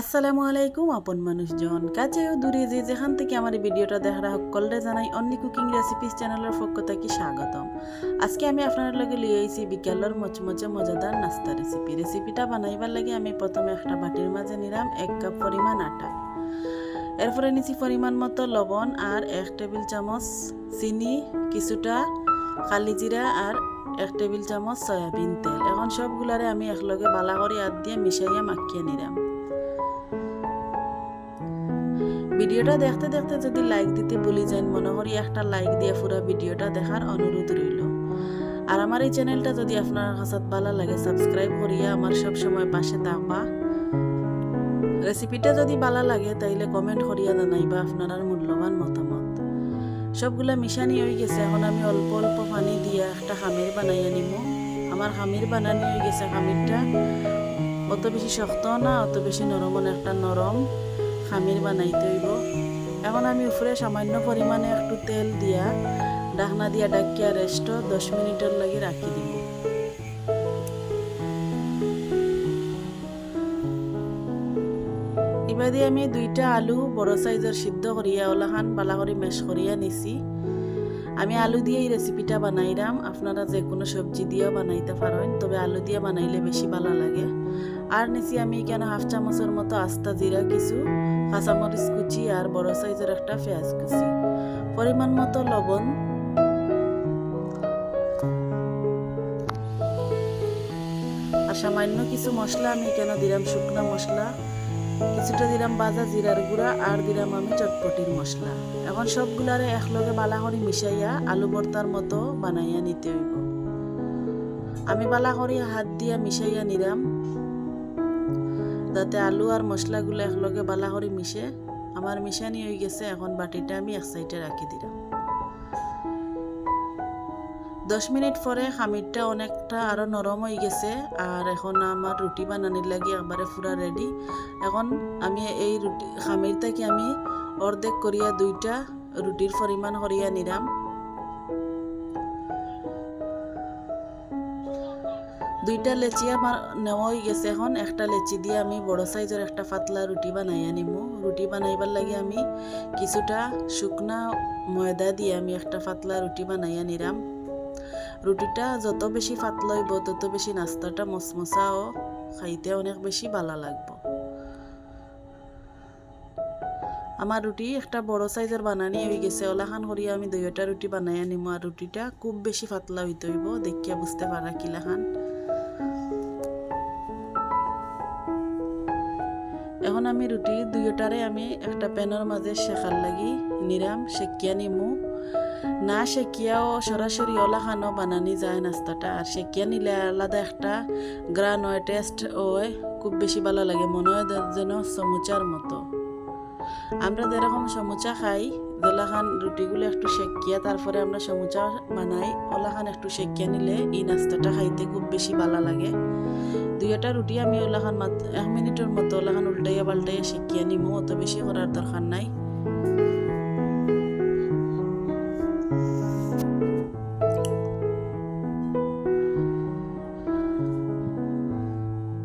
আসসালামু আলাইকুম, আপন মানুষজন। কাছে ও দূরে যে যেখান থেকে আমার ভিডিওটা দেখার সকলরে জানাই অন্লি কুকিং রেসিপিস চ্যানেলের পক্ষ থেকে স্বাগতম। আজকে আমি আপনার লগে লিয়ে আইছি বিকেলের মচমচে মজাদার নাস্তা রেসিপি। রেসিপিটা বানাইবার লাগে আমি প্রথমে একটা বাটির মাঝে নিলাম এক কাপ পরিমাণ আটা। এরপরে নিছি পরিমাণ মতো লবণ আর এক টেবিল চামচ চিনি, কিছুটা কালি জিরা আর এক টেবিল চামচ সয়াবিন তেল। এখন সবগুলারে আমি একলগে বালা করে হাত দিয়ে মিশাইয়া মাখিয়ে নিলাম। ভিডিওটা দেখতে দেখতে যদি লাইক দিতে ভুলে যান, মনে করি একটা লাইক দিয়ে পুরো ভিডিওটা দেখার অনুরোধ রইল। আর আমার এই চ্যানেলটা যদি আপনার কাছে ভালো লাগে সাবস্ক্রাইব করিয়া আমার সব সময় পাশে থাকবা। রেসিপিটা যদি ভালো লাগে, তাইলে কমেন্ট করিয়া জানাইবা আপনার মূল্যবান মতামত। সবগুলা মিশানি হয়ে গেছে, এখন আমি অল্প অল্প পানি দিয়ে একটা খামির বানাইয়া নিব আমার খামির বানানি হয়ে গেছে, খামিরটা অত বেশি শক্ত না, অত বেশি নরম একটা নরম। খামির বানাইতে হইব এখন আমি উপরে সামান্য পরিমাণে একটু তেল দিয়া ডাকনা দিয়া ডাকিয়া রেস্ট দশ মিনিটের লাগি রাখি দিব এবার আমি দুইটা আলু বড় সাইজের সিদ্ধ করিয়া ওলাখান বালা করে মেশ করিয়া নিছি আমি আলু দিয়ে এই রেসিপিটা বানাইলাম আপনারা যে কোনো সবজি দিয়েও বানাইতে পারেন, তবে আলু দিয়ে বানাইলে বেশি ভালো লাগে। আর নিছি আমি এখানে হাফ চামচের মতো আস্তা জিরা কিছু। কাঁচামরিচ কুচি আর বড় সাইজের একটা পেঁয়াজ কুচি। পরিমাণ মতো লবণ। আর সামান্য কিছু মশলা, আমি কেন দিলাম শুকনো মশলা? কিছুটা দিলাম বাজা জিরার গুঁড়া আর দিলাম আমি চটপটির মশলা। এখন সবগুলারে একলগে বালা করে মিশাইয়া আলু ভর্তার মতো বানাইয়া নিতে হইব। আমি বালা করে হাত দিয়া মিশাইয়া নিলাম। যাতে আলু আর মশলাগুলো একলগে বালা করে মিশে। আমার মিশানি হয়ে গেছে এখন বাটিটা আমি এক সাইডে রাখি দিলাম। দশ মিনিট পরে খামিরটা অনেকটা আরও নরম হয়ে গেছে আর এখন আমার রুটি বানানির লাগি একবারে পুরা রেডি এখন আমি এই রুটি খামির থেকে আমি অর্ধেক করিয়া দুইটা রুটির পরিমাণ করিয়া নিলাম। দুইটা লেচি আমার নেওয়া হয়ে গেছে এখন, একটা লেচি দিয়ে আমি বড় সাইজের একটা পাতলা রুটি বানাইয়া নিমু রুটি বানাইবার লাগে আমি কিছুটা শুকনা ময়দা দিয়ে আমি একটা পাতলা রুটি বানাইয়া নিলাম রুটিটা যত বেশি পাতলা হইব, তত বেশি নাস্তাটা মচমচা ও খাইতে অনেক বেশি ভালো লাগব। আমার রুটি একটা বড় সাইজের বানানি হয়ে গেছে ওলাখান করিয়া আমি দুইটা রুটি বানাইয়া নিমু আর রুটিটা খুব বেশি পাতলা হইতে হইব দেখিয়া বুঝতে পারা কিলাখান। এখন আমি রুটি দুইটারে আমি একটা প্যানের মাঝে শেখার লাগি নিরাম শেকিয়া নিমু। না শেকিয়াও সরাসরি ওলাখানো বানানি যায় নাস্তাটা। আর শেকিয়া নিলে আলাদা একটা গ্রান হয় টেস্ট হয়, খুব বেশি ভালো লাগে মনে হয় যেন সমুচার মতো। আমরা যেরকম সমুচা খাই দোলাখান রুটিগুলো একটু শেকিয়া তারপরে আমরা সমুচা বানাই। ওলাখান একটু শেকিয়া নিলে এই নাস্তাটা খাইতে খুব বেশি ভালো লাগে। দুই দুইটা রুটি আমি ওলাখান মাত্র এক মিনিটের মতো ওলাখান উল্টাইয়া পাল্টাইয়া শেকিয়া নিমো, অত বেশি করার দরকার নাই।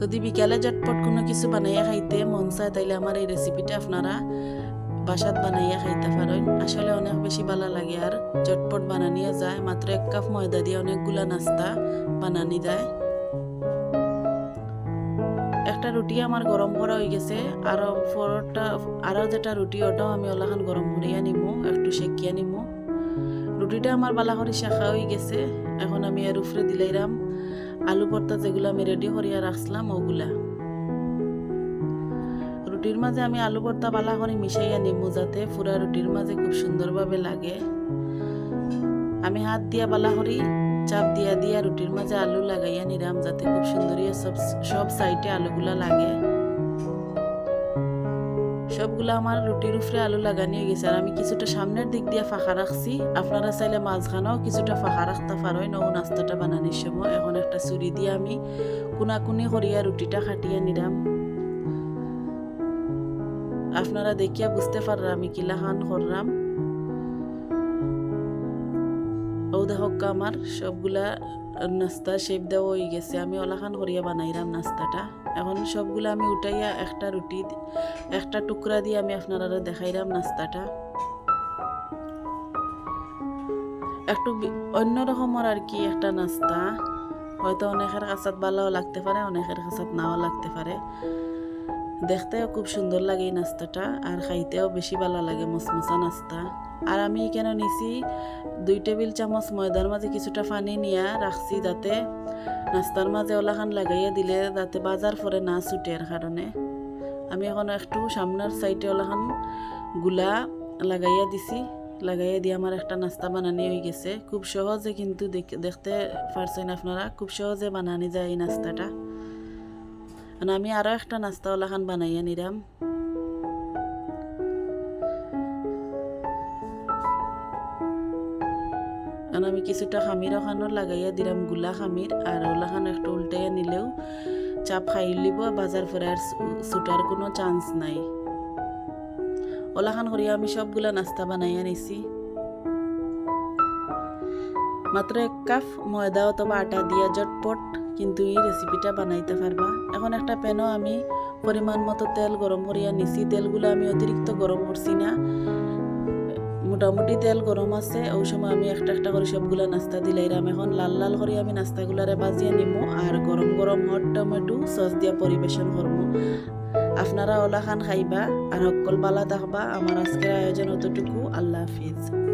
যদি বিকালে চটপট কোনো কিছু বানাইয়া খাইতে মন চায়, তাইলে আমার এই রেসিপিটা আপনারা বাসাত বানাইয়া খাইতে পারেন। আসলে অনেক বেশি ভালো লাগে আর চটপট বানানিও যায়। মাত্র এক কাপ ময়দা দিয়ে অনেকগুলা নাস্তা বানানি যায়। একটা রুটি আমার গরম করা হয়ে গেছে। আর পরটা আরও যেটা রুটি, ওটাও আমি ওলাখান গরম করিয়া নিমু, একটু সেকিয়া নিমু। রুটিটা আমার বালা করে শেখা হয়ে গেছে। এখন আমি এর উপরে দিলাইরাম। আলু ভর্তা যেগুলো আমি রেডি করিয়া রাখছিলাম, ওগুলা। রুটির মাঝে আমি আলু ভর্তা বালা করে মিশাইয়া নিমু যাতে পুরা রুটির মাঝে খুব সুন্দরভাবে লাগে। আমি হাত দিয়া বালা করি চাপ দিয়া দিয়া রুটির মাঝে আলু লাগাইয়া নিরাম যাতে খুব সুন্দরিয়া সব সব সাইডে আলুগুলা লাগে। সবগুলো আমার রুটির উপরে আলু লাগানি হয়ে গেছে। আর আমি কিছুটা সামনের দিক দিয়ে ফাঁকা রাখছি। আপনারা চাইলে মাঝখানেও কিছুটা ফাঁকা রাখতে পারেন ও নাস্তাটা বানানির সময়। এখন একটা চুরি দিয়ে আমি কুনাকুনি করিয়া রুটিটা খাটিয়ে নিলাম আপনারা দেখিয়া বুঝতে পাররা আমি কিলা খান করলাম ও আমার সবগুলা নাস্তা শেপ দেওয়া হয়ে গেছে আমি ওলাখান করিয়া বানাইলাম নাস্তাটা। এখন সবগুলো আমি উঠাইয়া একটা রুটি একটা টুকরা দিয়ে আমি আপনারা দেখাইলাম নাস্তাটা। একটু বি- অন্যরকমের আর কি একটা নাস্তা। হয়তো অনেকের কাছাত ভালোও লাগতে পারে, অনেকের কাছাত নাও লাগতে পারে। দেখতেও খুব সুন্দর লাগে এই নাস্তাটা, আর খাইতেও বেশি ভালো লাগে মসমসা নাস্তা। আর আমি এখানে নিছি? দুই টেবিল চামচ ময়দার মাঝে কিছুটা পানি নিয়া রাখছি যাতে নাস্তার মাঝে ওলাখান লাগাইয়া দিলে যাতে বাজার পরে না ছুটের কারণে। আমি এখন একটু সামনের সাইডে ওলাখানগুলা লাগাইয়া দিছি, লাগাইয়া দিয়ে আমার একটা নাস্তা বানানি হয়ে গেছে। খুব সহজে কিন্তু দেখ- দেখতে পারছেন আপনারা, খুব সহজে বানানি যায় এই নাস্তাটা। আর আমি আরও একটা নাস্তা ওলাখান বানাইয়া নিলাম আর আমি কিছুটা খামির ওখানো লাগাইয়া দিলামগুলা খামির, আর ওলাখান একটু উল্টাইয়া নিলেও চাপ খাই লিব, বাজার ফেরে আর ছুটার কোনো চান্স নাই। ওলাখান করিয়া আমি সবগুলা নাস্তা বানাইয়া নিছি। মাত্র এক কাপ ময়দা অথবা আটা দিয়া জটপট কিন্তু এই রেসিপিটা বানাইতে পারবা। এখন একটা প্যানও আমি পরিমাণ মতো তেল গরম করিয়া নিছি। তেলগুলো আমি অতিরিক্ত গরম করছি না। মোটামুটি তেল গরম আছে। ওই সময় আমি একটা একটা করে সবগুলা নাস্তা দিলাইরাম এখন লাল লাল করে আমি নাস্তাগুলারে বাজিয়ে নিমু আর গরম গরম হট টমেটো সস দিয়া পরিবেশন করব আপনারা ওলা খান খাইবা আর সকল বালা থাকবা। আমার আজকের আয়োজন অতটুকু। আল্লাহ হাফিজ।